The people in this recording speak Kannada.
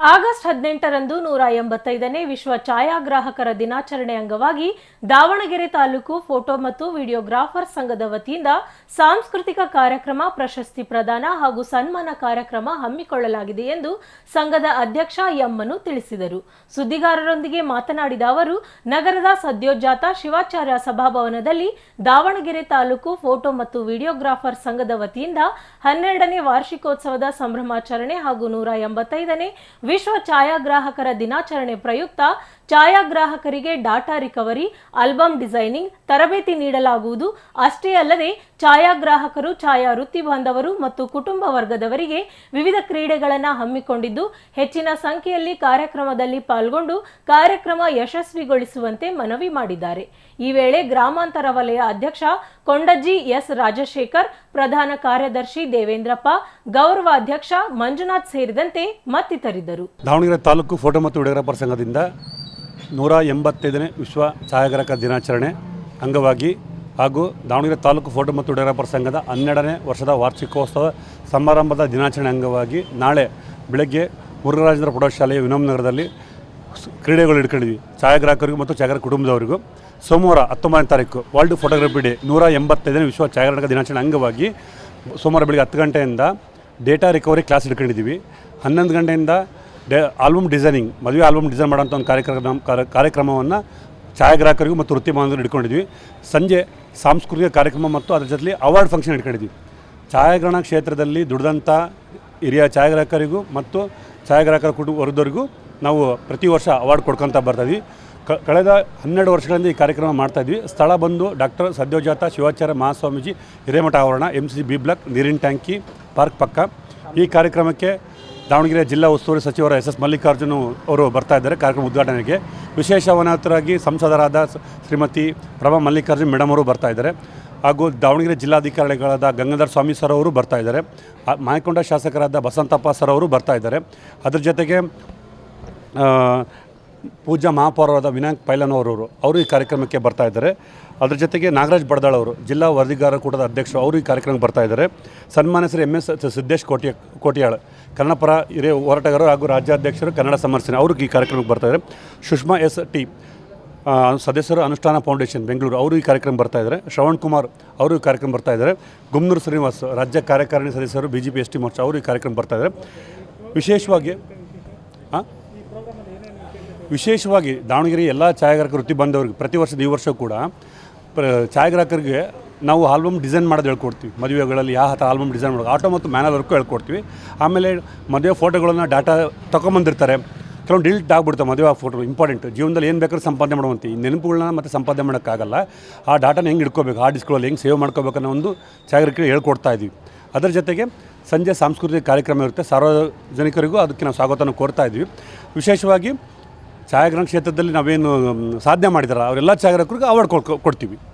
ಆಗಸ್ಟ್ ಹದಿನೆಂಟರಂದು ನೂರ ಎಂಬತ್ತೈದನೇ ವಿಶ್ವ ಛಾಯಾಗ್ರಾಹಕರ ದಿನಾಚರಣೆ ಅಂಗವಾಗಿ ದಾವಣಗೆರೆ ತಾಲೂಕು ಫೋಟೋ ಮತ್ತು ವಿಡಿಯೋಗ್ರಾಫರ್ ಸಂಘದ ವತಿಯಿಂದ ಸಾಂಸ್ಕೃತಿಕ ಕಾರ್ಯಕ್ರಮ, ಪ್ರಶಸ್ತಿ ಪ್ರದಾನ ಹಾಗೂ ಸನ್ಮಾನ ಕಾರ್ಯಕ್ರಮ ಹಮ್ಮಿಕೊಳ್ಳಲಾಗಿದೆ ಎಂದು ಸಂಘದ ಅಧ್ಯಕ್ಷ ಎಮ್ಮನು ತಿಳಿಸಿದರು. ಸುದ್ದಿಗಾರರೊಂದಿಗೆ ಮಾತನಾಡಿದ ಅವರು, ನಗರದ ಸದ್ಯೋಜಾತ ಶಿವಾಚಾರ್ಯ ಸಭಾಭವನದಲ್ಲಿ ದಾವಣಗೆರೆ ತಾಲೂಕು ಫೋಟೋ ಮತ್ತು ವಿಡಿಯೋಗ್ರಾಫರ್ ಸಂಘದ ವತಿಯಿಂದ ಹನ್ನೆರಡನೇ ವಾರ್ಷಿಕೋತ್ಸವದ ಸಂಭ್ರಮಾಚರಣೆ ಹಾಗೂ ನೂರ ಎಂಬತ್ತೈದನೇ ವಿಶ್ವ ಛಾಯಾಗ್ರಾಹಕರ ದಿನಾಚರಣೆ ಪ್ರಯುಕ್ತ ಛಾಯಾಗ್ರಾಹಕರಿಗೆ ಡಾಟಾ ರಿಕವರಿ ಆಲ್ಬಮ್ ಡಿಸೈನಿಂಗ್, ತರಬೇತಿ ನೀಡಲಾಗುವುದು. ಅಷ್ಟೇ ಅಲ್ಲದೆ, ಛಾಯಾಗ್ರಾಹಕರು ಛಾಯಾ ವೃತ್ತಿ ಬಾಂಧವರು ಮತ್ತು ಕುಟುಂಬ ವರ್ಗದವರಿಗೆ ವಿವಿಧ ಕ್ರೀಡೆಗಳನ್ನು ಹಮ್ಮಿಕೊಂಡಿದ್ದು, ಹೆಚ್ಚಿನ ಸಂಖ್ಯೆಯಲ್ಲಿ ಕಾರ್ಯಕ್ರಮದಲ್ಲಿ ಪಾಲ್ಗೊಂಡು ಕಾರ್ಯಕ್ರಮ ಯಶಸ್ವಿಗೊಳಿಸುವಂತೆ ಮನವಿ ಮಾಡಿದ್ದಾರೆ. ಈ ವೇಳೆ ಗ್ರಾಮಾಂತರ ವಲಯ ಅಧ್ಯಕ್ಷ ಕೊಂಡಜ್ಜಿ ಎಸ್ ರಾಜಶೇಖರ್, ಪ್ರಧಾನ ಕಾರ್ಯದರ್ಶಿ ದೇವೇಂದ್ರಪ್ಪ, ಗೌರವ ಅಧ್ಯಕ್ಷ ಮಂಜುನಾಥ್ ಸೇರಿದಂತೆ ಮತ್ತಿತರಿದ್ದರು. ದಾವಣಗೆರೆ ತಾಲೂಕು ಫೋಟೋ ಮತ್ತು ವಿಡಿಯೋಗ್ರಾಫರ್ ಸಂಘದಿಂದ ನೂರ ಎಂಬತ್ತೈದನೇ ವಿಶ್ವ ಛಾಯಾಗ್ರಾಹಕ ದಿನಾಚರಣೆ ಅಂಗವಾಗಿ ಹಾಗೂ ದಾವಣಗೆರೆ ತಾಲೂಕು ಫೋಟೋ ಮತ್ತು ವಿಡಿಯೋಗ್ರಾಫರ್ ಸಂಘದ ಹನ್ನೆರಡನೇ ವರ್ಷದ ವಾರ್ಷಿಕೋತ್ಸವ ಸಮಾರಂಭದ ದಿನಾಚರಣೆ ಅಂಗವಾಗಿ ನಾಳೆ ಬೆಳಗ್ಗೆ ಮುರುಘರಾಜೇಂದ್ರ ಪ್ರೌಢಶಾಲೆಯ ವಿನೋಮ್ ನಗರದಲ್ಲಿ ಕ್ರೀಡೆಗಳು ಇಟ್ಕೊಂಡಿದ್ವಿ ಛಾಯಾಗ್ರಾಹಕರಿಗೂ ಮತ್ತು ಛಾಯಾಗ್ರಾಹಕ ಕುಟುಂಬದವರಿಗೂ. ಸೋಮವಾರ ಹತ್ತೊಂಬತ್ತನೇ ತಾರೀಕು ವರ್ಲ್ಡ್ ಫೋಟೋಗ್ರಫಿ ಡೇ ನೂರ ಎಂಬತ್ತೈದನೇ ವಿಶ್ವ ಛಾಯಾಗ್ರಾಹಕ ದಿನಾಚರಣೆ ಅಂಗವಾಗಿ ಸೋಮವಾರ ಬೆಳಗ್ಗೆ ಹತ್ತು ಗಂಟೆಯಿಂದ ಡೇಟಾ ರಿಕವರಿ ಕ್ಲಾಸ್ ಇಟ್ಕೊಂಡಿದ್ದೀವಿ ಹನ್ನೊಂದು ಗಂಟೆಯಿಂದ ಡೇ ಆಲ್ಬಮ್ ಡಿಸೈನಿಂಗ್, ಮದುವೆ ಆಲ್ಬಮ್ ಡಿಸೈನ್ ಮಾಡೋಂಥ ಒಂದು ಕಾರ್ಯಕ್ರಮ ಕಾರ್ಯ- ಕಾರ್ಯಕ್ರಮವನ್ನು ಛಾಯಾಗ್ರಾಹಕರಿಗೂ ಮತ್ತು ವೃತ್ತಿ ಬಾಂಧವರು ಸಂಜೆ ಸಾಂಸ್ಕೃತಿಕ ಕಾರ್ಯಕ್ರಮ ಮತ್ತು ಅದ್ರ ಜೊತೆಲಿ ಅವಾರ್ಡ್ ಫಂಕ್ಷನ್ ಇಟ್ಕೊಂಡಿದ್ವಿ. ಛಾಯಾಗ್ರಹಣ ಕ್ಷೇತ್ರದಲ್ಲಿ ದುಡಿದಂಥ ಹಿರಿಯ ಛಾಯಾಗ್ರಾಹಕರಿಗೂ ಮತ್ತು ಛಾಯಾಗ್ರಾಹಕರ ಕುಟುಂಬ ವರ್ಗದವರಿಗೂ ನಾವು ಪ್ರತಿ ವರ್ಷ ಅವಾರ್ಡ್ ಕೊಡ್ಕೊತ ಬರ್ತಾಯಿದ್ವಿ ಕಳೆದ ಹನ್ನೆರಡು ವರ್ಷಗಳಿಂದ ಈ ಕಾರ್ಯಕ್ರಮ ಮಾಡ್ತಾಯಿದ್ವಿ ಸ್ಥಳ ಬಂದು ಡಾಕ್ಟರ್ ಸದ್ಯೋಜಾತ ಶಿವಾಚಾರ್ಯ ಮಹಾಸ್ವಾಮೀಜಿ ಹಿರೇಮಠ ಆವರಣ ಎಂ ಸಿ ಬಿ ಬ್ಲಾಕ್ ನೀರಿನ ಟ್ಯಾಂಕಿ ಪಾರ್ಕ್ ಪಕ್ಕ. ಈ ಕಾರ್ಯಕ್ರಮಕ್ಕೆ ದಾವಣಗೆರೆ ಜಿಲ್ಲಾ ಉಸ್ತುವಾರಿ ಸಚಿವರ ಎಸ್ ಎಸ್ ಮಲ್ಲಿಕಾರ್ಜುನ ಅವರು ಬರ್ತಾ ಇದ್ದಾರೆ. ಕಾರ್ಯಕ್ರಮ ಉದ್ಘಾಟನೆಗೆ ವಿಶೇಷ ಅವನಾತರಾಗಿ ಸಂಸದರಾದ ಶ್ರೀಮತಿ ಪ್ರಭಾ ಮಲ್ಲಿಕಾರ್ಜುನ್ ಮೇಡಮ್ ಅವರು ಬರ್ತಾ ಇದ್ದಾರೆ. ಹಾಗೂ ದಾವಣಗೆರೆ ಜಿಲ್ಲಾಧಿಕಾರಿಗಳಾದ ಗಂಗಾಧರ ಸ್ವಾಮಿ ಸರ್ ಅವರು ಬರ್ತಾ ಇದ್ದಾರೆ. ಮಾಯಕೊಂಡ ಶಾಸಕರಾದ ಬಸಂತಪ್ಪ ಸರ್ ಅವರು ಬರ್ತಾ ಇದ್ದಾರೆ. ಅದರ ಜೊತೆಗೆ ಪೂಜಾ ಮಹಾಪೌರರಾದ ವಿನಾಯಕ್ ಪೈಲನ್ ಅವರವರು ಅವರು ಈ ಕಾರ್ಯಕ್ರಮಕ್ಕೆ ಬರ್ತಾ ಇದ್ದಾರೆ. ಅದ್ರ ಜೊತೆಗೆ ನಾಗರಾಜ್ ಬಡದಾಳ್ ಅವರು ಜಿಲ್ಲಾ ವರದಿಗಾರ ಕೂಟದ ಅಧ್ಯಕ್ಷರು ಅವರು ಈ ಕಾರ್ಯಕ್ರಮಕ್ಕೆ ಬರ್ತಾ ಇದ್ದಾರೆ. ಸನ್ಮಾನ್ಯ ಎಂ ಎಸ್ ಸಿದ್ದೇಶ್ ಕೋಟಿಯ, ಕೋಟಿಯಾಳ್ ಕನ್ನಡ ಪರ ಹಿರಿಯ ಹೋರಾಟಗಾರರು ಹಾಗೂ ರಾಜ್ಯಾಧ್ಯಕ್ಷರು ಕನ್ನಡ ಸಮರ್ಸನೆ. ಅವ್ರಿಗೆ ಈ ಕಾರ್ಯಕ್ರಮಕ್ಕೆ ಬರ್ತಾ ಇದ್ದಾರೆ. ಸುಷ್ಮಾ ಎಸ್ ಟಿ ಸದಸ್ಯರು ಅನುಷ್ಠಾನ ಫೌಂಡೇಶನ್, ಬೆಂಗಳೂರು. ಅವರು ಈ ಕಾರ್ಯಕ್ರಮ ಬರ್ತಾ ಇದ್ದಾರೆ. ಶ್ರವಣ್ ಕುಮಾರ್ ಅವರು ಈ ಕಾರ್ಯಕ್ರಮ ಬರ್ತಾ ಇದ್ದಾರೆ. ಗುಮ್ನೂರು ಶ್ರೀನಿವಾಸ್, ರಾಜ್ಯ ಕಾರ್ಯಕಾರಿಣಿ ಸದಸ್ಯರು B J P S T Morcha ಅವರು ಈ ಕಾರ್ಯಕ್ರಮ ಬರ್ತಾ ಇದ್ದಾರೆ. ವಿಶೇಷವಾಗಿ ವಿಶೇಷವಾಗಿ ದಾವಣಗೆರೆ ಎಲ್ಲ ಛಾಯಾಗ್ರಾಹಕ ವೃತ್ತಿ ಬಂದವರಿಗೆ ಪ್ರತಿ ವರ್ಷದ ಈ ವರ್ಷ ಕೂಡ ಛಾಯಾಗ್ರಾಹಕರಿಗೆ ನಾವು ಆಲ್ಬಮ್ ಡಿಸೈನ್ ಮಾಡೋದು ಹೇಳ್ಕೊಡ್ತೀವಿ. ಮದುವೆಗಳಲ್ಲಿ ಯಾವ ಹತ್ರ ಆಲ್ಬಮ್ ಡಿಸೈನ್ ಮಾಡೋದು. ಆಟೋ ಮತ್ತು ಮ್ಯಾನಲ್ ವರ್ಕು ಹೇಳ್ಕೊಡ್ತೀವಿ. ಆಮೇಲೆ ಮದುವೆ ಫೋಟೋಗಳನ್ನು ಡಾಟಾ ತೊಗೊಂಬಂದಿರ್ತಾರೆ ಕೆಲವೊಂದು ಡಿಲೀಟ್ ಆಗ್ಬಿಡ್ತಾವೆ ಮದುವೆ ಫೋಟೋ ಇಂಪಾರ್ಟೆಂಟ್ ಜೀವನದಲ್ಲಿ ಏನು ಬೇಕಾದ್ರೂ ಸಂಪಾದನೆ ಮಾಡುವಂತೆ. ಈ ನೆನಪುಗಳನ್ನ ಮತ್ತೆ ಸಂಪಾದನೆ ಮಾಡೋಕ್ಕಾಗಲ್ಲ. ಆ ಡಾಟಾನ ಹೆಂಗೆ ಇಟ್ಕೋಬೇಕು ಆ ಡಿಸ್ಕ್ಗಳಲ್ಲಿ ಹೆಂಗೆ ಸೇವ್ ಮಾಡ್ಕೋಬೇಕು ಅನ್ನೋ ಒಂದು ಜಾಗರಿಕೆ ಹೇಳ್ಕೊಡ್ತಾ ಇದ್ದೀವಿ ಅದರ ಜೊತೆಗೆ ಸಂಜೆ ಸಾಂಸ್ಕೃತಿಕ ಕಾರ್ಯಕ್ರಮ ಇರುತ್ತೆ. ಸಾರ್ವಜನಿಕರಿಗೂ ಅದಕ್ಕೆ ನಾವು ಸ್ವಾಗತನ ಕೋರ್ತಾ ಇದ್ದೀವಿ ವಿಶೇಷವಾಗಿ ಛಾಯಾಗ್ರಹಣ ಕ್ಷೇತ್ರದಲ್ಲಿ ನಾವೇನು, ಸಾಧನೆ ಮಾಡಿದಾರೆ? ಅವರೆಲ್ಲ ಛಾಯಾಗ್ರಾಹಕರಿಗೂ ಅವಾರ್ಡ್ ಕೊಡ್ತೀವಿ.